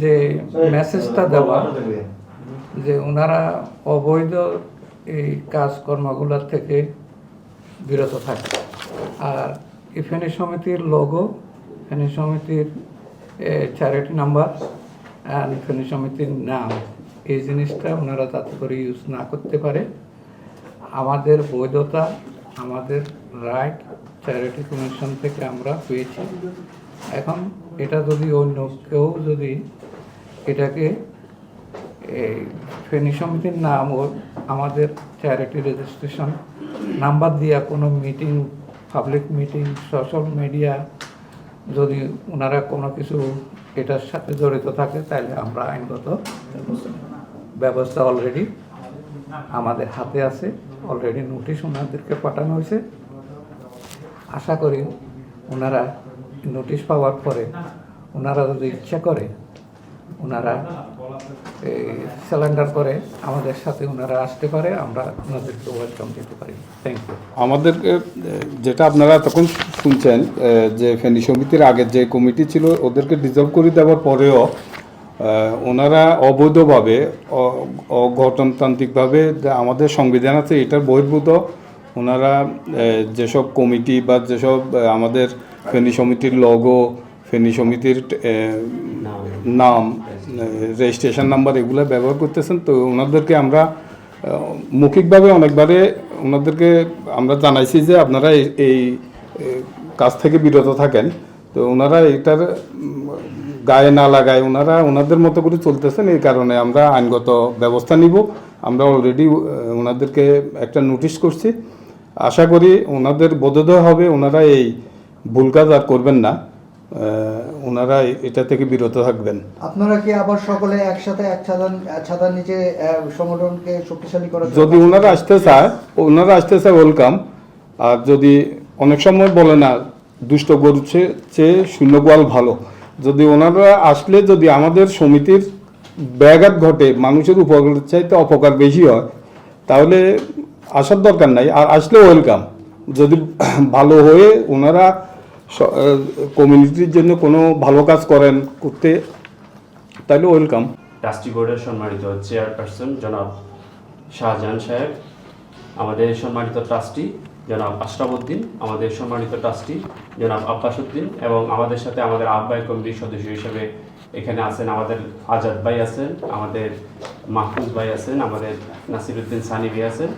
যে মেসেজটা দেওয়া, যে ওনারা অবৈধ এই কাজকর্মগুলোর থেকে বিরত থাকে। আর এই সমিতির লোগো ফেনী সমিতির চ্যারিটি নাম্বার অ্যান্ড ফেনী সমিতির নাম, এই জিনিসটা ওনারা তাতে করে ইউজ না করতে পারে। আমাদের বৈধতা, আমাদের রাইট চ্যারিটি কমিশন থেকে আমরা পেয়েছি। এখন এটা যদি অন্য কেউ যদি এটাকে এই ফেনী সমিতির নাম ও আমাদের চ্যারিটি রেজিস্ট্রেশন নাম্বার দিয়া কোনো meeting public meeting social media যদি ওনারা কোনো কিছু এটার সাথে জড়িত থাকে তাহলে আমরা আইনগত ব্যবস্থা অলরেডি আমাদের হাতে আছে। অলরেডি নোটিশ ওনাদেরকে পাঠানো হয়েছে। আশা করি ওনারা নোটিশ পাওয়ার পরে ওনারা যদি ইচ্ছা করে, ওনারা স্যালেন্ডার করে আমাদের সাথে ওনারা আসতে পারে, আমরা ওনাদেরকে ওয়েলকাম দিতে পারি। থ্যাংক ইউ আমাদেরকে যেটা আপনারা তখন শুনছেন যে ফেনী সমিতির আগের যে কমিটি ছিল, ওদেরকে ডিজলভ করে দেওয়ার পরেও ওনারা অবৈধভাবে অগঠনতান্ত্রিকভাবে আমাদের সংবিধান আছে, এটার বহির্ভূত ওনারা যেসব কমিটি বা যেসব আমাদের ফেনী সমিতির লগো ফেনী সমিতির নাম রেজিস্ট্রেশন নাম্বার এগুলো ব্যবহার করতেছেন, তো ওনাদেরকে আমরা মৌখিকভাবে অনেকবারে ওনাদেরকে আমরা জানাইছি যে আপনারা এই- কাজ থেকে বিরত থাকেন। তো ওনারা এটার গায়ে না লাগায় ওনারা ওনাদের মতো করে চলতেছেন, এই কারণে আমরা আইনগত ব্যবস্থা নিব। আমরা অলরেডি ওনাদেরকে একটা নোটিশ করছি। আশা করি ওনাদের বোধোদয় হবে ওনারা এই ভুল কাজ আর করবেন না। ওনারা এটা থেকে বিরত থাকবেন। আপনারা কি আবার সকলে একসাথে এক ছাতার ছাতার নিচে সংগঠনকে শক্তিশালী করার যদি ওনারা আসতে চায় ওনারা আসতে চায় ওয়েলকাম আর যদি অনেক সময় বলে না দুষ্ট গরু চেয়ে শূন্য গোয়াল ভালো। যদি ওনারা আসলে যদি আমাদের সমিতির ব্যাঘাত ঘটে মানুষের উপকার চাইতে অপকার বেশি হয় তাহলে আসার দরকার নাই, আর আসলে ওয়েলকাম যদি ভালো হয়ে ওনারা কমিউনিটির জন্য কোনো ভালো কাজ করেন, করতে তাহলে ওয়েলকাম ট্রাস্টি বোর্ডের সম্মানিত চেয়ারপারসন জনাব শাহজাহান সাহেব, আমাদের সম্মানিত ট্রাস্টি জনাব আশরাফুদ্দিন, আমাদের সম্মানিত ট্রাস্টি জনাব আব্বাস উদ্দিন এবং আমাদের সাথে আমাদের আহ্বায়ক কমিটির সদস্য হিসেবে এখানে আছেন আমাদের আজাদ ভাই আছেন, আমাদের মাহফুজ ভাই আছেন, আমাদের নাসিরুদ্দিন সানি ভাই আছেন।